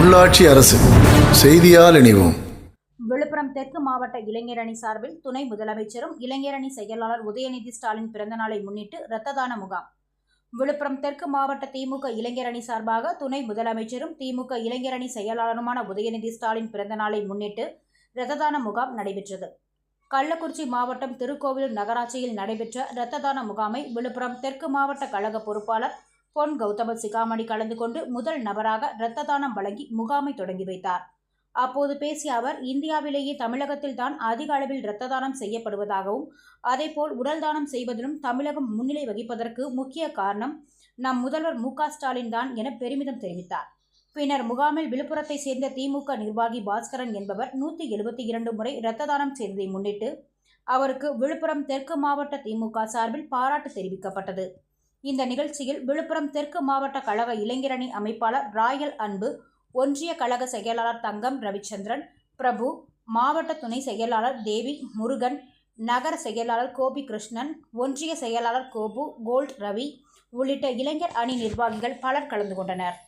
உள்ளாட்சி அரசு. செய்தியால் இணைவோம். விழுப்புரம் தெற்கு மாவட்ட இளைஞரணி சார்பில் துணை முதலமைச்சரும் இளைஞரணி செயலாளர் உதயநிதி ஸ்டாலின் பிறந்தநாளை முன்னிட்டு இரத்த தான முகாம். விழுப்புரம் தெற்கு மாவட்ட திமுக இளைஞரணி சார்பாக துணை முதலமைச்சரும் திமுக இளைஞரணி செயலாளருமான உதயநிதி ஸ்டாலின் பிறந்தநாளை முன்னிட்டு இரத்த தான முகாம் நடைபெற்றது. கள்ளக்குறிச்சி மாவட்டம் திருக்கோவில் நகராட்சியில் நடைபெற்ற இரத்த தான முகாமை விழுப்புரம் தெற்கு மாவட்ட கழக பொறுப்பாளர் பொன் கௌதம சிகாமணி கலந்து கொண்டு முதல் நபராக இரத்த தானம் வழங்கி முகாமை தொடங்கி வைத்தார். அப்போது பேசிய அவர் இந்தியாவிலேயே தமிழகத்தில் தான் அதிக அளவில் இரத்த தானம் செய்யப்படுவதாகவும் அதேபோல் உடல் தானம் செய்வதிலும் தமிழகம் முன்னிலை வகிப்பதற்கு முக்கிய காரணம் நம் முதல்வர் மு ஸ்டாலின் தான் என பெருமிதம் தெரிவித்தார். பின்னர் முகாமில் விழுப்புரத்தை சேர்ந்த திமுக நிர்வாகி பாஸ்கரன் என்பவர் நூற்றி எழுபத்தி இரண்டு முறை இரத்த தானம் செய்ததை முன்னிட்டு அவருக்கு விழுப்புரம் தெற்கு மாவட்ட திமுக சார்பில் பாராட்டு தெரிவிக்கப்பட்டது. இந்த நிகழ்ச்சியில் விழுப்புரம் தெற்கு மாவட்ட கழக இளைஞரணி அமைப்பாளர் ராயல் அன்பு ஒன்றிய கழக செயலாளர் தங்கம் ரவிச்சந்திரன் பிரபு மாவட்ட துணை செயலாளர் தேவி முருகன் நகர செயலாளர் கோபி கிருஷ்ணன் ஒன்றிய செயலாளர் கோபு கோல்ட் ரவி உள்ளிட்ட இளைஞர் அணி நிர்வாகிகள் பலர் கலந்து கொண்டனர்.